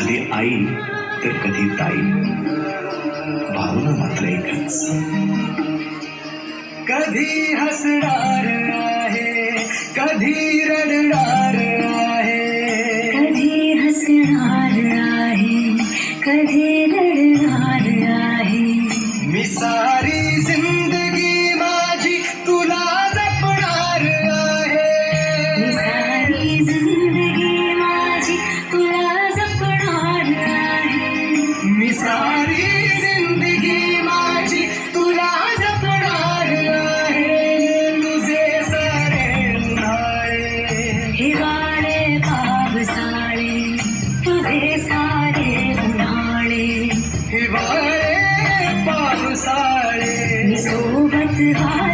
कधी आई तर कधी ताई. भावना मात्र एकच. कधी हसणार आहे, कधी रडणार आहे. कधी हसणार आहे, कधी सारे उन्हाळे हिवाळे पावसाळे मी सोबत हात